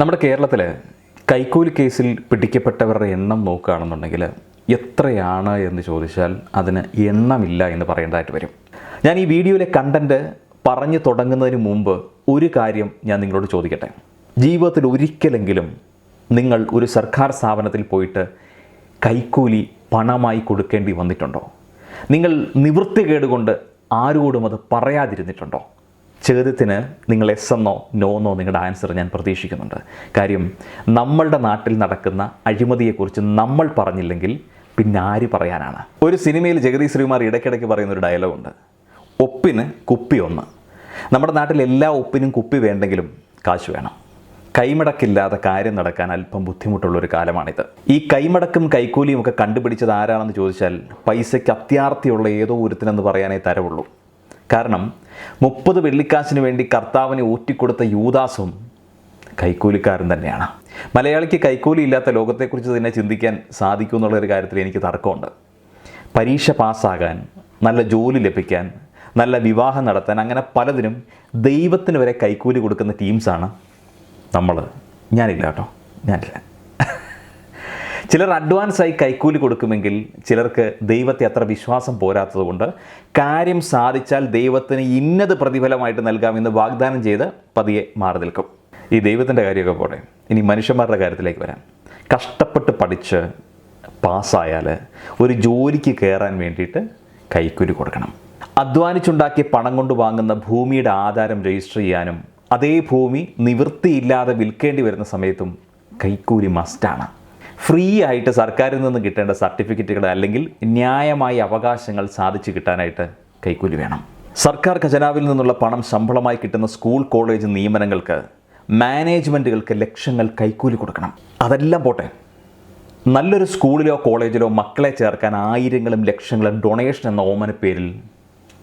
നമ്മുടെ കേരളത്തിൽ കൈക്കൂലി കേസിൽ പിടിക്കപ്പെട്ടവരുടെ എണ്ണം നോക്കുകയാണെന്നുണ്ടെങ്കിൽ എത്രയാണ് എന്ന് ചോദിച്ചാൽ അതിന് എണ്ണമില്ല എന്ന് പറയേണ്ടതായിട്ട് വരും. ഞാൻ ഈ വീഡിയോയിലെ കണ്ടന്റ് പറഞ്ഞു തുടങ്ങുന്നതിന് മുമ്പ് ഒരു കാര്യം ഞാൻ നിങ്ങളോട് ചോദിക്കട്ടെ. ജീവിതത്തിൽ ഒരിക്കലെങ്കിലും നിങ്ങൾ ഒരു സർക്കാർ സ്ഥാപനത്തിൽ പോയിട്ട് കൈക്കൂലി പണമായി കൊടുക്കേണ്ടി വന്നിട്ടുണ്ടോ? നിങ്ങൾ നിവൃത്തികേട് കൊണ്ട് ആരോടും അത് പറയാതിരുന്നിട്ടുണ്ടോ? ചോദ്യത്തിന് നിങ്ങൾ എസ് എന്നോ നോ എന്നോ നിങ്ങളുടെ ആൻസർ ഞാൻ പ്രതീക്ഷിക്കുന്നുണ്ട്. കാര്യം നമ്മളുടെ നാട്ടിൽ നടക്കുന്ന അഴിമതിയെക്കുറിച്ച് നമ്മൾ പറഞ്ഞില്ലെങ്കിൽ പിന്നെ ആര് പറയാനാണ്? ഒരു സിനിമയിൽ ജഗതി ശ്രീകുമാർ ഇടയ്ക്കിടയ്ക്ക് പറയുന്ന ഒരു ഡയലോഗുണ്ട് ഒപ്പിന് കുപ്പി ഒന്ന്. നമ്മുടെ നാട്ടിൽ എല്ലാ ഒപ്പിനും കുപ്പി വേണ്ടെങ്കിലും കാശ് വേണം. കൈമടക്കില്ലാതെ കാര്യം നടക്കാൻ അല്പം ബുദ്ധിമുട്ടുള്ള ഒരു കാലമാണിത്. ഈ കൈമടക്കും കൈക്കൂലിയും ഒക്കെ കണ്ടുപിടിച്ചത് ആരാണെന്ന് ചോദിച്ചാൽ പൈസയ്ക്ക് അത്യാർത്ഥിയുള്ള ഏതോ ഒരുത്തിനെന്ന് പറയാനേ തരവുള്ളൂ. കാരണം മുപ്പത് വെള്ളിക്കാശിന് വേണ്ടി കർത്താവിനെ ഊറ്റിക്കൊടുത്ത യൂദാസും കൈക്കൂലിക്കാരൻ തന്നെയാണ്. മലയാളിക്ക് കൈക്കൂലി ഇല്ലാത്ത ലോകത്തെക്കുറിച്ച് തന്നെ ചിന്തിക്കാൻ സാധിക്കും എന്നുള്ളൊരു കാര്യത്തിൽ എനിക്ക് തർക്കമുണ്ട്. പരീക്ഷ പാസ്സാകാൻ നല്ല ജോലി ലഭിക്കാൻ നല്ല വിവാഹം നടത്താൻ അങ്ങനെ പലതിനും ദൈവത്തിന് വരെ കൈക്കൂലി കൊടുക്കുന്ന ടീംസാണ് നമ്മൾ ഞാനില്ല കേട്ടോ. ഞാനില്ല. ചിലർ അഡ്വാൻസ് ആയി കൈക്കൂലി കൊടുക്കുമെങ്കിൽ ചിലർക്ക് ദൈവത്തെ അത്ര വിശ്വാസം പോരാത്തതുകൊണ്ട് കാര്യം സാധിച്ചാൽ ദൈവത്തിന് ഇന്നത് പ്രതിഫലമായിട്ട് നൽകാമെന്ന് വാഗ്ദാനം ചെയ്ത് പതിയെ മാറി നിൽക്കും. ഈ ദൈവത്തിന്റെ കാര്യമൊക്കെ പോട്ടെ. ഇനി മനുഷ്യന്മാരുടെ കാര്യത്തിലേക്ക് വരാം. കഷ്ടപ്പെട്ട് പഠിച്ച് പാസ്സായാൽ ഒരു ജോലിക്ക് കയറാൻ വേണ്ടിയിട്ട് കൈക്കൂലി കൊടുക്കണം. അധ്വാനിച്ചുണ്ടാക്കിയ പണം കൊണ്ട് വാങ്ങുന്ന ഭൂമിയുടെ ആധാരം രജിസ്റ്റർ ചെയ്യാനും അതേ ഭൂമി നിവൃത്തിയില്ലാതെ വിൽക്കേണ്ടി വരുന്ന സമയത്തും കൈക്കൂലി മസ്റ്റാണ് ഫ്രീ ആയിട്ട് സർക്കാരിൽ നിന്ന് കിട്ടേണ്ട സർട്ടിഫിക്കറ്റുകൾ അല്ലെങ്കിൽ ന്യായമായ അവകാശങ്ങൾ സാധിച്ചു കിട്ടാനായിട്ട് കൈക്കൂലി വേണം. സർക്കാർ ഖജനാവിൽ നിന്നുള്ള പണം ശമ്പളമായി കിട്ടുന്ന സ്കൂൾ കോളേജ് നിയമനങ്ങൾക്ക് മാനേജ്മെന്റുകൾക്ക് ലക്ഷങ്ങൾ കൈക്കൂലി കൊടുക്കണം. അതെല്ലാം പോട്ടെ. നല്ലൊരു സ്കൂളിലോ കോളേജിലോ മക്കളെ ചേർക്കാൻ ആയിരങ്ങളും ലക്ഷങ്ങളും ഡൊണേഷൻ എന്ന ഓമന പേരിൽ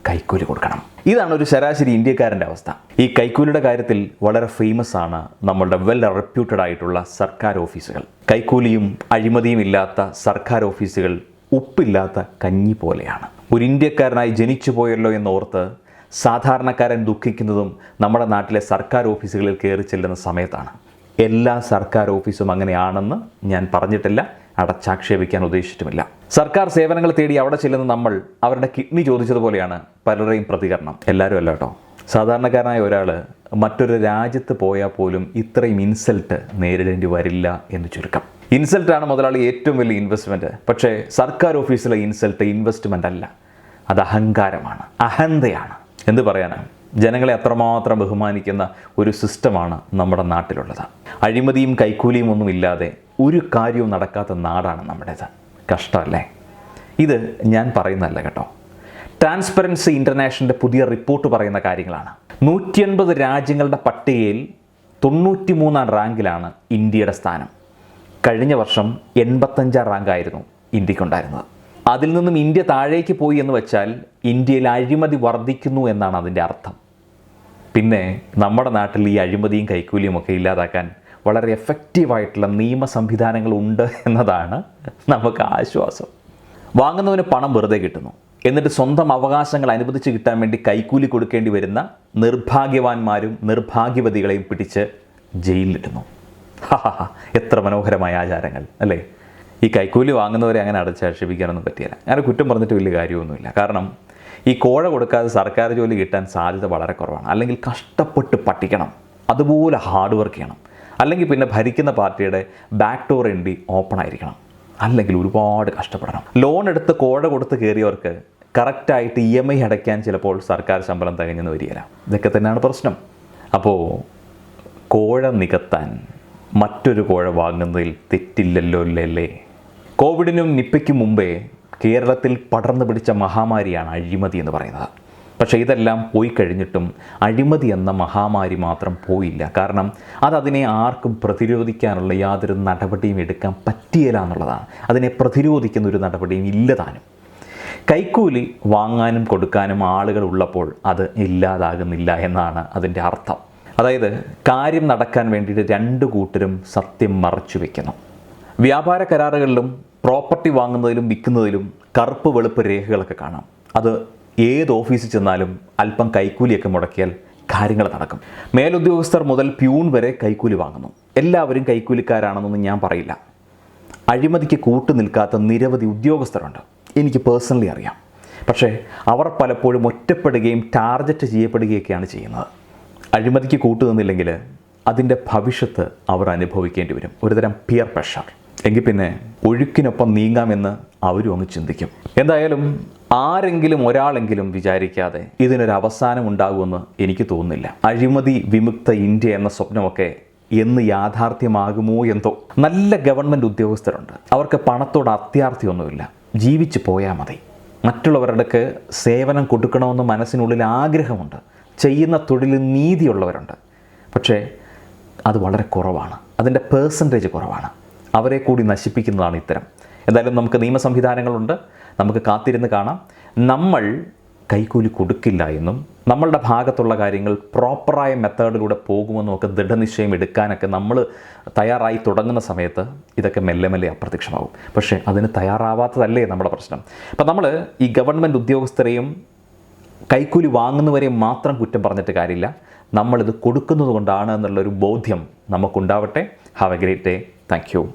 കൈക്കൂലി കൊടുക്കണം. ഇതാണ് ഒരു ശരാശരി ഇന്ത്യക്കാരന്റെ അവസ്ഥ. ഈ കൈക്കൂലിയുടെ കാര്യത്തിൽ വളരെ ഫേമസ് ആണ് നമ്മളുടെ വെൽ റെപ്യൂട്ടഡ് ആയിട്ടുള്ള സർക്കാർ ഓഫീസുകൾ. കൈക്കൂലിയും അഴിമതിയും ഇല്ലാത്ത സർക്കാർ ഓഫീസുകൾ ഉപ്പില്ലാത്ത കഞ്ഞി പോലെയാണ്. ഒരു ഇന്ത്യക്കാരനായി ജനിച്ചു പോയല്ലോ എന്നോർത്ത് സാധാരണക്കാരൻ ദുഃഖിക്കുന്നതും നമ്മുടെ നാട്ടിലെ സർക്കാർ ഓഫീസുകളിൽ കയറി ചെല്ലുന്ന സമയത്താണ്. എല്ലാ സർക്കാർ ഓഫീസും അങ്ങനെയാണെന്ന് ഞാൻ പറഞ്ഞിട്ടില്ല അടച്ചാക്ഷേപിക്കാൻ ഉദ്ദേശിച്ചിട്ടുമില്ല. സർക്കാർ സേവനങ്ങൾ തേടി അവിടെ ചെല്ലുന്ന നമ്മൾ അവരുടെ കിഡ്നി ചോദിച്ചതുപോലെയാണ് പലരുടെയും പ്രതികരണം. എല്ലാവരും അല്ല കേട്ടോ. സാധാരണക്കാരനായ ഒരാൾ മറ്റൊരു രാജ്യത്ത് പോയാൽ പോലും ഇത്രയും ഇൻസൾട്ട് നേരിടേണ്ടി വരില്ല എന്ന് ചുരുക്കം. ഇൻസൾട്ടാണ് മുതലാളി ഏറ്റവും വലിയ ഇൻവെസ്റ്റ്മെന്റ് പക്ഷേ സർക്കാർ ഓഫീസിലെ ഇൻസൾട്ട് ഇൻവെസ്റ്റ്മെന്റ് അല്ല. അത് അഹങ്കാരമാണ്. അഹന്തയാണ്. എന്ത് പറയാനാണ് ജനങ്ങളെ അത്രമാത്രം ബഹുമാനിക്കുന്ന ഒരു സിസ്റ്റമാണ് നമ്മുടെ നാട്ടിലുള്ളത്. അഴിമതിയും കൈക്കൂലിയും ഒന്നും ഇല്ലാതെ ഒരു കാര്യവും നടക്കാത്ത നാടാണ് നമ്മുടേത്. കഷ്ടമല്ലേ? ഇത് ഞാൻ പറയുന്നതല്ല കേട്ടോ. ട്രാൻസ്പെറൻസി ഇന്റർനാഷണലിന്റെ പുതിയ റിപ്പോർട്ട് പറയുന്ന കാര്യങ്ങളാണ്. നൂറ്റി എൺപത് രാജ്യങ്ങളുടെ പട്ടികയിൽ തൊണ്ണൂറ്റി മൂന്നാം റാങ്കിലാണ് ഇന്ത്യയുടെ സ്ഥാനം. കഴിഞ്ഞ വർഷം എൺപത്തഞ്ചാം റാങ്കായിരുന്നു ഇന്ത്യക്കുണ്ടായിരുന്നത്. അതിൽ നിന്നും ഇന്ത്യ താഴേക്ക് പോയി എന്ന് വെച്ചാൽ ഇന്ത്യയിൽ അഴിമതി വർദ്ധിക്കുന്നു എന്നാണ് അതിന്റെ അർത്ഥം. പിന്നെ നമ്മുടെ നാട്ടിൽ ഈ അഴിമതിയും കൈക്കൂലിയും ഒക്കെ ഇല്ലാതാക്കാൻ വളരെ എഫക്റ്റീവായിട്ടുള്ള നിയമ സംവിധാനങ്ങൾ ഉണ്ട് എന്നതാണ് നമുക്ക് ആശ്വാസം. വാങ്ങുന്നവന് പണം വെറുതെ കിട്ടുന്നു. എന്നിട്ട് സ്വന്തം അവകാശങ്ങൾ അനുവദിച്ച് കിട്ടാൻ വേണ്ടി കൈക്കൂലി കൊടുക്കേണ്ടി വരുന്ന നിർഭാഗ്യവാന്മാരും നിർഭാഗ്യവതികളെയും പിടിച്ച് ജയിലിലിടുന്നു എത്ര മനോഹരമായ ആചാരങ്ങൾ അല്ലേ? ഈ കൈക്കൂലി വാങ്ങുന്നവരെ അങ്ങനെ അടച്ചാക്ഷേപിക്കാനൊന്നും പറ്റിയില്ല. അങ്ങനെ കുറ്റം പറഞ്ഞിട്ട് വലിയ കാര്യമൊന്നുമില്ല. കാരണം ഈ കോഴ കൊടുക്കാതെ സർക്കാർ ജോലി കിട്ടാൻ സാധ്യത വളരെ കുറവാണ്. അല്ലെങ്കിൽ കഷ്ടപ്പെട്ട് പട്ടിക്കണം അതുപോലെ ഹാർഡ് വർക്ക് ചെയ്യണം. അല്ലെങ്കിൽ പിന്നെ ഭരിക്കുന്ന പാർട്ടിയുടെ ബാക്ക് ഡോർ എൻഡി ഓപ്പൺ ആയിരിക്കണം. അല്ലെങ്കിൽ ഒരുപാട് കഷ്ടപ്പെടണം. ലോൺ എടുത്ത് കോഴ കൊടുത്ത് കയറിയവർക്ക് കറക്റ്റായിട്ട് ഇ എം ഐ അടയ്ക്കാൻ ചിലപ്പോൾ സർക്കാർ ശമ്പളം തികഞ്ഞെന്ന് വരികയില്ല. ഇതൊക്കെ തന്നെയാണ് പ്രശ്നം. അപ്പോൾ കോഴ നികത്താൻ മറ്റൊരു കോഴ വാങ്ങുന്നതിൽ തെറ്റില്ലല്ലോ അല്ലേ? കോവിഡിനും നിപ്പയ്ക്കും മുമ്പേ കേരളത്തിൽ പടർന്നു പിടിച്ച മഹാമാരിയാണ് അഴിമതി എന്ന് പറയുന്നത്. പക്ഷേ ഇതെല്ലാം പോയി കഴിഞ്ഞിട്ടും അഴിമതി എന്ന മഹാമാരി മാത്രം പോയില്ല. കാരണം അതതിനെ ആർക്കും പ്രതിരോധിക്കാനുള്ള യാതൊരു നടപടിയും എടുക്കാൻ പറ്റിയില്ല എന്നുള്ളതാണ്. അതിനെ പ്രതിരോധിക്കുന്ന ഒരു നടപടിയും ഇല്ലതാനും കൈക്കൂലി വാങ്ങാനും കൊടുക്കാനും ആളുകൾ ഉള്ളപ്പോൾ അത് ഇല്ലാതാകുന്നില്ല എന്നാണ് അതിന്റെ അർത്ഥം. അതായത് കാര്യം നടക്കാൻ വേണ്ടിയിട്ട് രണ്ട് കൂട്ടരും സത്യം മറച്ചു വയ്ക്കുന്നു വ്യാപാര കരാറുകളിലും പ്രോപ്പർട്ടി വാങ്ങുന്നതിലും വിൽക്കുന്നതിലും കറുപ്പ് വെളുപ്പ് രേഖകളൊക്കെ കാണാം. അത് ഏത് ഓഫീസിൽ ചെന്നാലും അല്പം കൈക്കൂലിയൊക്കെ മുടക്കിയാൽ കാര്യങ്ങൾ നടക്കും. മേലുദ്യോഗസ്ഥർ മുതൽ പ്യൂൺ വരെ കൈക്കൂലി വാങ്ങുന്നു. എല്ലാവരും കൈക്കൂലിക്കാരാണെന്നൊന്നും ഞാൻ പറയില്ല. അഴിമതിക്ക് കൂട്ടു നിൽക്കാത്ത നിരവധി ഉദ്യോഗസ്ഥരുണ്ട്. എനിക്ക് പേഴ്സണലി അറിയാം. പക്ഷേ അവർ പലപ്പോഴും ഒറ്റപ്പെടുകയും ടാർഗറ്റ് ചെയ്യപ്പെടുകയൊക്കെയാണ് ചെയ്യുന്നത്. അഴിമതിക്ക് കൂട്ടു നിന്നില്ലെങ്കിൽ അതിന്റെ ഭവിഷ്യത്ത് അവർ അനുഭവിക്കേണ്ടി വരും. ഒരുതരം പിയർ പ്രഷർ എങ്കിൽ പിന്നെ ഒഴുക്കിനൊപ്പം നീങ്ങാമെന്ന് അവരും അങ്ങ് ചിന്തിക്കും. എന്തായാലും ആരെങ്കിലും ഒരാളെങ്കിലും വിചാരിക്കാതെ ഇതിനൊരു അവസാനം ഉണ്ടാകുമെന്ന് എനിക്ക് തോന്നുന്നില്ല. അഴിമതി വിമുക്ത ഇന്ത്യ എന്ന സ്വപ്നമൊക്കെ എന്ന് യാഥാർത്ഥ്യമാകുമോ എന്തോ നല്ല ഗവൺമെന്റ് ഉദ്യോഗസ്ഥരുണ്ട്. അവർക്ക് പണത്തോട് അത്യാർത്ഥിയൊന്നുമില്ല ജീവിച്ചു പോയാൽ മതി. മറ്റുള്ളവരുടെക്ക് സേവനം കൊടുക്കണമെന്ന് മനസ്സിനുള്ളിൽ ആഗ്രഹമുണ്ട്. ചെയ്യുന്ന തൊഴിലിൽ നീതിയുള്ളവരുണ്ട്. പക്ഷേ അത് വളരെ കുറവാണ്. അതിന്റെ പേഴ്സന്റേജ് കുറവാണ്. അവരെ കൂടി നശിപ്പിക്കുന്നതാണ് ഇത്തരം. എന്തായാലും നമുക്ക് നിയമ സംവിധാനങ്ങളുണ്ട്. നമുക്ക് കാത്തിരുന്ന് കാണാം. നമ്മൾ കൈക്കൂലി കൊടുക്കില്ല എന്നും നമ്മളുടെ ഭാഗത്തുള്ള കാര്യങ്ങൾ പ്രോപ്പറായ മെത്തേഡിലൂടെ പോകുമെന്നും ഒക്കെ ദൃഢനിശ്ചയം എടുക്കാനൊക്കെ നമ്മൾ തയ്യാറായി തുടങ്ങുന്ന സമയത്ത് ഇതൊക്കെ മെല്ലെ മെല്ലെ അപ്രത്യക്ഷമാകും. പക്ഷേ അതിന് തയ്യാറാവാത്തതല്ലേ നമ്മുടെ പ്രശ്നം. അപ്പം നമ്മൾ ഈ ഗവൺമെന്റ് ഉദ്യോഗസ്ഥരെയും കൈക്കൂലി വാങ്ങുന്നവരെയും മാത്രം കുറ്റം പറഞ്ഞിട്ട് കാര്യമില്ല. നമ്മളിത് കൊടുക്കുന്നത് കൊണ്ടാണ് എന്നുള്ളൊരു ബോധ്യം നമുക്കുണ്ടാവട്ടെ. Have a great day thank you